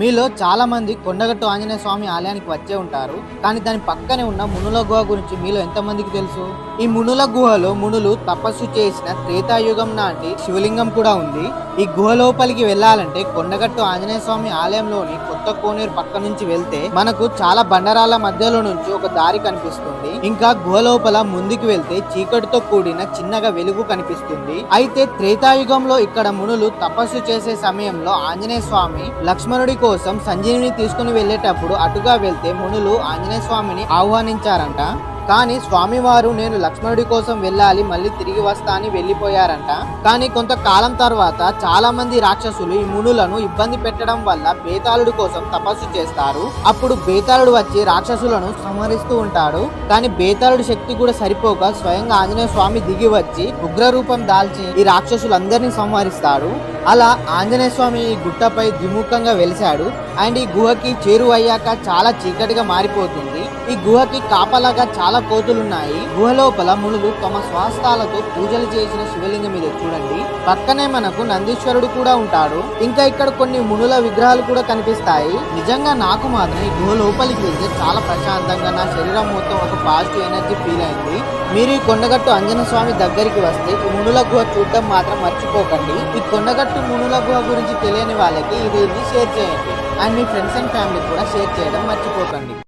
మీలో చాలా మంది కొండగట్టు ఆంజనేయ స్వామి ఆలయానికి వచ్చే ఉంటారు కానీ దాని పక్కనే ఉన్న మునుల గుహ గురించి మీలో ఎంతమందికి తెలుసు? ఈ మునుల గుహలో మునులు తపస్సు చేసిన త్రేతాయుగం నాటి శివలింగం కూడా ఉంది. ఈ గుహ లోపలికి వెళ్ళాలంటే కొండగట్టు ఆంజనేయ స్వామి ఆలయంలోని కొత్త కోనేరు పక్క నుంచి వెళ్తే మనకు చాలా బండరాల మధ్యలో నుంచి ఒక దారి కనిపిస్తుంది. ఇంకా గుహ లోపల ముందుకు వెళ్తే చీకటితో కూడిన చిన్నగా వెలుగు కనిపిస్తుంది. అయితే త్రేతాయుగంలో ఇక్కడ మునులు తపస్సు చేసే సమయంలో ఆంజనేయ స్వామి లక్ష్మణుడి కోసం సంజీవిని తీసుకుని వెళ్ళేటప్పుడు అటుగా వెళ్తే మునులు ఆంజనేయ స్వామిని ఆహ్వానించారంట. కానీ స్వామివారు నేను లక్ష్మణుడి కోసం వెళ్ళాలి మళ్ళీ తిరిగి వస్తా అని వెళ్ళిపోయారంట. కానీ కొంతకాలం తర్వాత చాలా మంది రాక్షసులు ఈ మునులను ఇబ్బంది పెట్టడం వల్ల బేతాళుడి కోసం తపస్సు చేస్తారు. అప్పుడు బేతాళుడు వచ్చి రాక్షసులను సంహరిస్తూ ఉంటాడు. కానీ బేతాళుడి శక్తి కూడా సరిపోక స్వయంగా ఆంజనేయ స్వామి దిగి వచ్చి ఉగ్ర రూపం దాల్చి ఈ రాక్షసులందరినీ సంహరిస్తాడు. అలా ఆంజనేయ స్వామి ఈ గుట్టపై ద్విముఖంగా వెలిశాడు. అండ్ ఈ గుహకి చేరువయ్యాక చాలా చీకటిగా మారిపోతుంది. ఈ గుహకి కాపలాగా చాలా కోతులున్నాయి. గుహ లోపల మునులు తమ స్వాస్థాలతో పూజలు చేసిన శివలింగం మీద చూడండి. పక్కనే మనకు నందీశ్వరుడు కూడా ఉంటాడు. ఇంకా ఇక్కడ కొన్ని మునుల విగ్రహాలు కూడా కనిపిస్తాయి. నిజంగా నాకు మాత్రం ఈ గుహ లోపలికి వెళ్తే చాలా ప్రశాంతంగా నా శరీరం మొత్తం ఒక పాజిటివ్ ఎనర్జీ ఫీల్ అయింది. మీరు ఈ కొండగట్టు అంజన స్వామి దగ్గరికి వస్తే మునుల గుహ చూడడం మాత్రం మర్చిపోకండి. ఈ కొండగట్టు మునుల గుహ గురించి తెలియని వాళ్ళకి ఇది షేర్ చేయండి. అండ్ మీ ఫ్రెండ్స్ అండ్ ఫ్యామిలీ కూడా షేర్ చేయడం మర్చిపోకండి.